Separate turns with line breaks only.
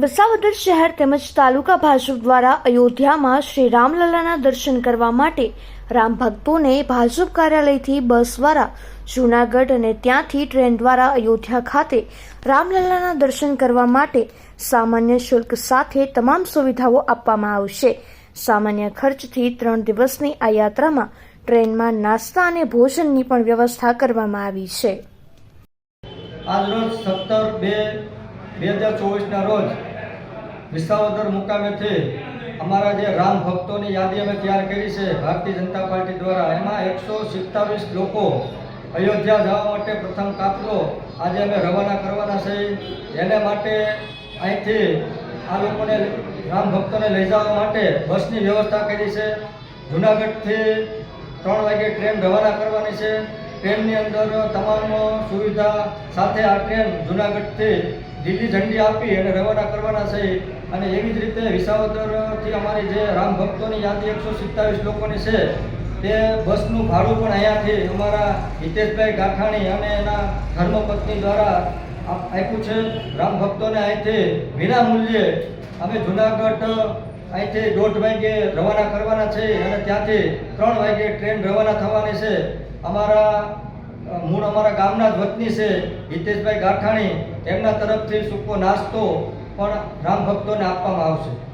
વસાવદર શહેર તેમજ તાલુકા ભાજપ દ્વારા અયોધ્યામાં શ્રી રામલલ્લાના દર્શન કરવા માટે રામ ભક્તોને ભાજપ કાર્યાલયથી બસ દ્વારા જૂનાગઢ અને ત્યાંથી ટ્રેન દ્વારા અયોધ્યા ખાતે રામલલ્લાના દર્શન કરવા માટે સામાન્ય શુલ્ક સાથે તમામ સુવિધાઓ આપવામાં આવશે. સામાન્ય ખર્ચથી ત્રણ દિવસની આ યાત્રામાં ટ્રેનમાં નાસ્તા અને ભોજનની પણ વ્યવસ્થા કરવામાં આવી છે.
આજરોજ સત્તર બે બે હજાર ચોવીસના રોજ વિસાવદર મુકામેથી અમારા જે રામ ભક્તોની યાદી અમે તૈયાર કરી છે, ભારતીય જનતા પાર્ટી દ્વારા, એમાં એકસો સિત્તાવીસ લોકો અયોધ્યા જવા માટે પ્રથમ કાફલો આજે અમે રવાના કરવાના છે. એને માટે અહીંથી આ લોકોને રામ ભક્તોને લઈ જવા માટે બસની વ્યવસ્થા કરી છે. જુનાગઢથી ત્રણ વાગે ટ્રેન રવાના કરવાની છે. ટ્રેનની અંદર તમામ સુવિધા સાથે આ ટ્રેન જુનાગઢથી લીલી ઝંડી આપી અને રવાના કરવાના છે. અને એવી જ રીતે વિસાવદરથી અમારી જે રામ ભક્તોની યાદી એકસો સિત્તાવીસ લોકોની છે, તે બસનું ભાડું પણ અહીંયાથી અમારા હિતેશભાઈ ગાંઠાણી અને એના ધર્મપત્ની દ્વારા આપ- આપ્યું છે. રામ ભક્તોને અહીંથી વિના મૂલ્યે અમે જુનાગઢ અહીંથી દોઢ વાગે રવાના કરવાના છે અને ત્યાંથી ત્રણ વાગે ટ્રેન રવાના થવાની છે. અમારા મૂળ અમારા ગામના જ વતની છે, હિતેશભાઈ ગાંઠાણી. એમના તરફથી સૂકો નાસ્તો પણ રામ ભક્તોને આપવામાં આવશે.